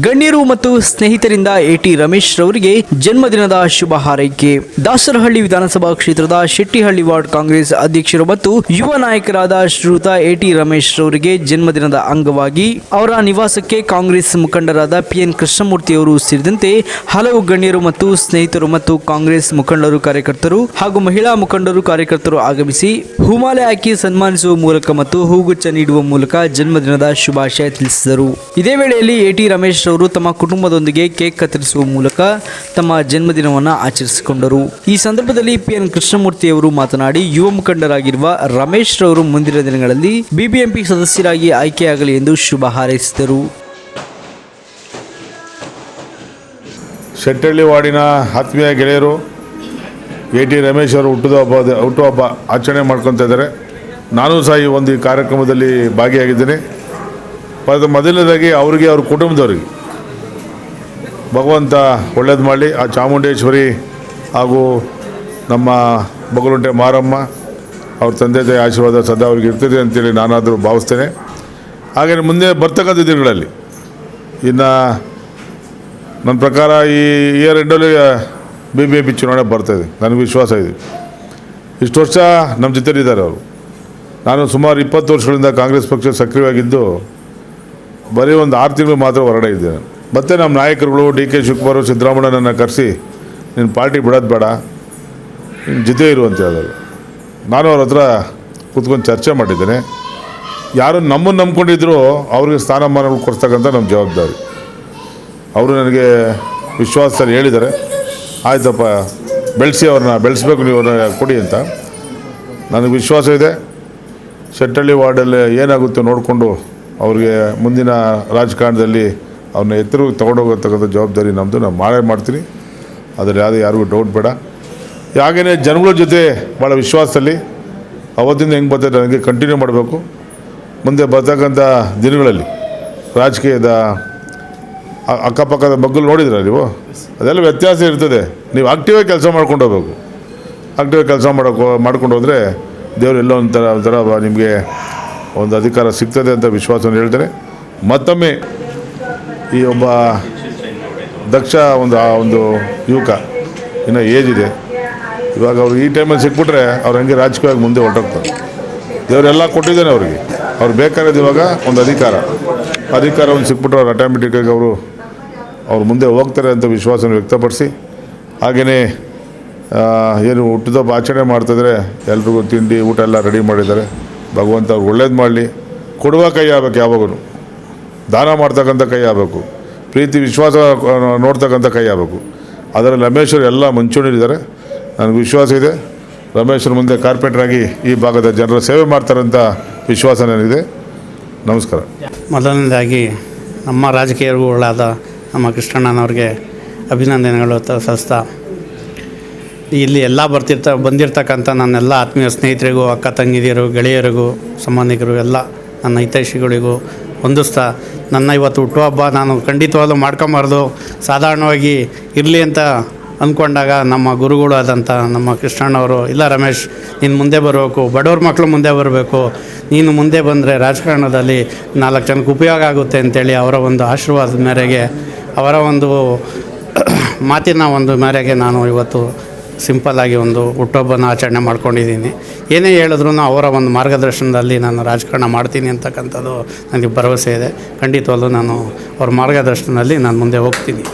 ಗಣ್ಯರು ಮತ್ತು ಸ್ನೇಹಿತರಿಂದ ಎಟಿ ರಮೇಶ್ ರವರಿಗೆ ಜನ್ಮದಿನದ ಶುಭ ಹಾರೈಕೆ. ದಾಸರಹಳ್ಳಿ ವಿಧಾನಸಭಾ ಕ್ಷೇತ್ರದ ಶೆಟ್ಟಿಹಳ್ಳಿ ವಾರ್ಡ್ ಕಾಂಗ್ರೆಸ್ ಅಧ್ಯಕ್ಷರು ಮತ್ತು ಯುವ ನಾಯಕರಾದ ಶ್ರೀಯುತ ಎಟಿ ರಮೇಶ್ ರವರಿಗೆ ಜನ್ಮದಿನದ ಅಂಗವಾಗಿ ಅವರ ನಿವಾಸಕ್ಕೆ ಕಾಂಗ್ರೆಸ್ ಮುಖಂಡರಾದ ಪಿಎನ್ ಕೃಷ್ಣಮೂರ್ತಿ ಅವರು ಸೇರಿದಂತೆ ಹಲವು ಗಣ್ಯರು ಮತ್ತು ಸ್ನೇಹಿತರು ಮತ್ತು ಕಾಂಗ್ರೆಸ್ ಮುಖಂಡರು, ಕಾರ್ಯಕರ್ತರು ಹಾಗೂ ಮಹಿಳಾ ಮುಖಂಡರು, ಕಾರ್ಯಕರ್ತರು ಆಗಮಿಸಿ ಹೂಮಾಲೆ ಹಾಕಿ ಸನ್ಮಾನಿಸುವ ಮೂಲಕ ಮತ್ತು ಹೂಗುಚ್ಛ ನೀಡುವ ಮೂಲಕ ಜನ್ಮದಿನದ ಶುಭಾಶಯ ತಿಳಿಸಿದರು. ಇದೇ ವೇಳೆಯಲ್ಲಿ ಎಟಿ ರಮೇಶ್ ಅವರು ತಮ್ಮ ಕುಟುಂಬದೊಂದಿಗೆ ಕೇಕ್ ಕತ್ತರಿಸುವ ಮೂಲಕ ತಮ್ಮ ಜನ್ಮದಿನವನ್ನು ಆಚರಿಸಿಕೊಂಡರು. ಈ ಸಂದರ್ಭದಲ್ಲಿ ಪಿಎನ್ ಕೃಷ್ಣಮೂರ್ತಿ ಅವರು ಮಾತನಾಡಿ, ಯುವ ಮುಖಂಡರಾಗಿರುವ ರಮೇಶ್ ರವರು ಮುಂದಿನ ದಿನಗಳಲ್ಲಿ ಬಿಬಿಎಂಪಿ ಸದಸ್ಯರಾಗಿ ಆಯ್ಕೆಯಾಗಲಿ ಎಂದು ಶುಭ ಹಾರೈಸಿದರು. ಶೆಟ್ಟಳ್ಳಿ ವಾರ್ಡಿನ ಆತ್ಮೀಯ ಗೆಳೆಯರು ಎ ಟಿ ರಮೇಶ್ ಅವರು ಹುಟ್ಟಿದ ಹಬ್ಬ ಹುಟ್ಟುಹಬ್ಬ ಆಚರಣೆ ಮಾಡ್ಕೊತಾ ಇದ್ದಾರೆ. ನಾನು ಸಹ ಈ ಒಂದು ಕಾರ್ಯಕ್ರಮದಲ್ಲಿ ಭಾಗಿಯಾಗಿದ್ದೇನೆ. ಅದು ಮೊದಲನೇದಾಗಿ ಅವರಿಗೆ ಅವ್ರ ಕುಟುಂಬದವ್ರಿಗೆ ಭಗವಂತ ಒಳ್ಳೇದು ಮಾಡಲಿ. ಆ ಚಾಮುಂಡೇಶ್ವರಿ ಹಾಗೂ ನಮ್ಮ ಬಗಲುಂಟೆ ಮಾರಮ್ಮ ಅವ್ರ ತಂದೆ ತಾಯಿ ಆಶೀರ್ವಾದ ಸದಾ ಅವ್ರಿಗೆ ಇರ್ತದೆ ಅಂತೇಳಿ ನಾನಾದರೂ ಭಾವಿಸ್ತೇನೆ. ಹಾಗೆಯೇ ಮುಂದೆ ಬರ್ತಕ್ಕಂಥ ದಿನಗಳಲ್ಲಿ ಇನ್ನು ನನ್ನ ಪ್ರಕಾರ ಈ ಇಯರ್ ಎಂಡಲ್ಲಿ ಬಿ ಬಿ ಎ ಪಿ ಚುನಾವಣೆ ಬರ್ತಾಯಿದೆ ನನಗೆ ವಿಶ್ವಾಸ ಇದೆ. ಇಷ್ಟು ವರ್ಷ ನಮ್ಮ ಜೊತೆಲಿದ್ದಾರೆ ಅವರು. ನಾನು ಸುಮಾರು ಇಪ್ಪತ್ತು ವರ್ಷಗಳಿಂದ ಕಾಂಗ್ರೆಸ್ ಪಕ್ಷ ಸಕ್ರಿಯವಾಗಿದ್ದು ಬರೀ ಒಂದು ಆರು ತಿಂಗಳು ಮಾತ್ರ ಹೊರಗಡೆ ಇದ್ದೇನೆ ಮತ್ತು ನಮ್ಮ ನಾಯಕರುಗಳು ಡಿ ಕೆ ಶಿವಕುಮಾರ್ ಸಿದ್ದರಾಮಯ್ಯನನ್ನು ಕರೆಸಿ, ನಿನ್ನ ಪಾರ್ಟಿ ಬಿಡೋದು ಬೇಡ. ನಿನ್ನ ಜೊತೆ ಇರು ಅಂತ ಹೇಳಿದ್ರು. ನಾನು ಅವ್ರ ಹತ್ರ ಕೂತ್ಕೊಂಡು ಚರ್ಚೆ ಮಾಡಿದ್ದೇನೆ. ಯಾರು ನಮ್ಮನ್ನು ನಂಬ್ಕೊಂಡಿದ್ರು ಅವ್ರಿಗೆ ಸ್ಥಾನಮಾನಗಳು ಕೊಡ್ತಕ್ಕಂಥ ನಮ್ಮ ಜವಾಬ್ದಾರಿ. ಅವರು ನನಗೆ ವಿಶ್ವಾಸದಲ್ಲಿ ಹೇಳಿದ್ದಾರೆ. ಆಯ್ತಪ್ಪ, ಬೆಳೆಸಿ ಅವ್ರನ್ನ, ಬೆಳೆಸ್ಬೇಕು ನೀವು ಕೊಡಿ ಅಂತ. ನನಗೆ ವಿಶ್ವಾಸ ಇದೆ. ಶೆಟ್ಟಳ್ಳಿ ವಾರ್ಡಲ್ಲಿ ಏನಾಗುತ್ತೆ ನೋಡಿಕೊಂಡು ಅವ್ರಿಗೆ ಮುಂದಿನ ರಾಜಕಾರಣದಲ್ಲಿ ಅವ್ರನ್ನ ಎತ್ತರು ತೊಗೊಂಡೋಗತಕ್ಕಂಥ ಜವಾಬ್ದಾರಿ ನಮ್ಮದು ನಾನು ಮಾಡೇ ಮಾಡ್ತೀನಿ. ಅದರಲ್ಲಿ ಯಾವುದೇ ಯಾರಿಗೂ ಡೌಟ್ ಬೇಡ. ಹಾಗೆಯೇ ಜನಗಳ ಜೊತೆ ಭಾಳ ವಿಶ್ವಾಸದಲ್ಲಿ ಅವತ್ತಿಂದ ಹೆಂಗೆ ಬರ್ತದೆ ನನಗೆ ಕಂಟಿನ್ಯೂ ಮಾಡಬೇಕು. ಮುಂದೆ ಬರ್ತಕ್ಕಂಥ ದಿನಗಳಲ್ಲಿ ರಾಜಕೀಯದ ಅಕ್ಕಪಕ್ಕದ ಮಗ್ಗಲು ನೋಡಿದ್ರ ನೀವು? ಅದೆಲ್ಲ ವ್ಯತ್ಯಾಸ ಇರ್ತದೆ. ನೀವು ಆಕ್ಟಿವಾಗಿ ಕೆಲಸ ಮಾಡ್ಕೊಂಡು ಹೋಗ್ಬೇಕು. ಆಕ್ಟಿವಾಗಿ ಕೆಲಸ ಮಾಡೋಕೆ ಮಾಡ್ಕೊಂಡು ಹೋದರೆ ದೇವರು ಎಲ್ಲೋ ಒಂಥರ ಒಂಥರ ನಿಮಗೆ ಒಂದು ಅಧಿಕಾರ ಸಿಗ್ತದೆ ಅಂತ ವಿಶ್ವಾಸವನ್ನು ಹೇಳ್ತಾರೆ ಮತ್ತೊಮ್ಮೆ ಈ ಒಬ್ಬ ದಕ್ಷ ಒಂದು ಆ ಒಂದು ಯುವಕ, ಇನ್ನು ಏಜ್ ಇದೆ. ಇವಾಗ ಅವ್ರು ಈ ಟೈಮಲ್ಲಿ ಸಿಕ್ಬಿಟ್ರೆ ಅವ್ರು ಹಂಗೆ ರಾಜಕೀಯವಾಗಿ ಮುಂದೆ ಹೊರಟೋಗ್ತಾರೆ. ದೇವರೆಲ್ಲ ಕೊಟ್ಟಿದ್ದಾನೆ ಅವ್ರಿಗೆ. ಅವ್ರು ಬೇಕಾಗಿರೋದು ಇವಾಗ ಒಂದು ಅಧಿಕಾರ. ಅಧಿಕಾರ ಒಂದು ಸಿಕ್ಬಿಟ್ರೆ ಅವ್ರು ಆಟೋಮೆಟಿಕ್ಕಾಗಿ ಅವರು ಅವ್ರು ಮುಂದೆ ಹೋಗ್ತಾರೆ ಅಂತ ವಿಶ್ವಾಸನ ವ್ಯಕ್ತಪಡಿಸಿ. ಹಾಗೆಯೇ ಏನು ಹುಟ್ಟಿದಬ್ಬ ಆಚರಣೆ ಮಾಡ್ತಿದ್ರೆ ಎಲ್ರಿಗೂ ತಿಂಡಿ, ಊಟ ಎಲ್ಲ ರೆಡಿ ಮಾಡಿದ್ದಾರೆ. ಭಗವಂತ ಅವ್ರು ಒಳ್ಳೇದು ಮಾಡಲಿ. ಕೊಡುವ ಕೈ ಆಗಬೇಕು ಯಾವಾಗೂ ದಾನ ಮಾಡ್ತಕ್ಕಂಥ ಕೈ ಆಗಬೇಕು. ಪ್ರೀತಿ, ವಿಶ್ವಾಸ ನೋಡ್ತಕ್ಕಂಥ ಕೈ ಆಗಬೇಕು. ಅದರಲ್ಲಿ ರಮೇಶ್ವರು ಎಲ್ಲ ಮುಂಚೂಣಿದ್ದಾರೆ ನನಗೆ ವಿಶ್ವಾಸ ಇದೆ. ರಮೇಶ್ವರ ಮುಂದೆ ಕಾರ್ಪೆಂಟ್ರಾಗಿ ಈ ಭಾಗದ ಜನರ ಸೇವೆ ಮಾಡ್ತಾರಂತ ವಿಶ್ವಾಸ ನನಗಿದೆ. ನಮಸ್ಕಾರ. ಮೊದಲನೇದಾಗಿ ನಮ್ಮ ರಾಜಕೀಯಗಳಾದ ನಮ್ಮ ಕೃಷ್ಣಣ್ಣನವ್ರಿಗೆ ಅಭಿನಂದನೆಗಳು ಸಲ್ಲಿಸ್ತಾ ಇಲ್ಲಿ ಎಲ್ಲ ಬರ್ತಿರ್ತ ನನ್ನ ಎಲ್ಲ ಆತ್ಮೀಯ ಸ್ನೇಹಿತರಿಗೂ, ಅಕ್ಕ ತಂಗಿದಿಯರು ಗೆಳೆಯರಿಗೂ ಸಂಬಂಧಿಕರು ಎಲ್ಲ ನನ್ನ ಹಿತೈಷಿಗಳಿಗೂ ಹೊಂದಿಸ್ತಾ ನನ್ನ ಇವತ್ತು ಹುಟ್ಟುಹಬ್ಬ ನಾನು ಖಂಡಿತವಾಗ್ಲೂ ಮಾಡ್ಕೊಂಬಾರ್ದು. ಸಾಧಾರಣವಾಗಿ ಇರಲಿ ಅಂತ ಅಂದ್ಕೊಂಡಾಗ ನಮ್ಮ ಗುರುಗಳು ಆದಂಥ ನಮ್ಮ ಕೃಷ್ಣಣ್ಣವರು, ಇಲ್ಲ ರಮೇಶ್, ನೀನು ಮುಂದೆ ಬರಬೇಕು, ಬಡವ್ರ ಮಕ್ಕಳು ಮುಂದೆ ಬರಬೇಕು, ನೀನು ಮುಂದೆ ಬಂದರೆ ರಾಜಕಾರಣದಲ್ಲಿ ನಾಲ್ಕು ಜನಕ್ಕೆ ಉಪಯೋಗ ಆಗುತ್ತೆ ಅಂತೇಳಿ ಅವರ ಒಂದು ಆಶೀರ್ವಾದದ ಮೇರೆಗೆ ಅವರ ಒಂದು ಮಾತಿನ ಒಂದು ಮೇರೆಗೆ ನಾನು ಇವತ್ತು ಸಿಂಪಲ್ಲಾಗಿ ಒಂದು ಹುಟ್ಟೊಬ್ಬನ ಆಚರಣೆ ಮಾಡ್ಕೊಂಡಿದ್ದೀನಿ. ಏನೇ ಹೇಳಿದ್ರು ಅವರ ಒಂದು ಮಾರ್ಗದರ್ಶನದಲ್ಲಿ ನಾನು ರಾಜಕಾರಣ ಮಾಡ್ತೀನಿ ಅಂತಕ್ಕಂಥದ್ದು ನನಗೆ ಭರವಸೆ ಇದೆ. ಖಂಡಿತವಾಗ್ಲೂ ನಾನು ಅವ್ರ ಮಾರ್ಗದರ್ಶನದಲ್ಲಿ ನಾನು ಮುಂದೆ ಹೋಗ್ತೀನಿ.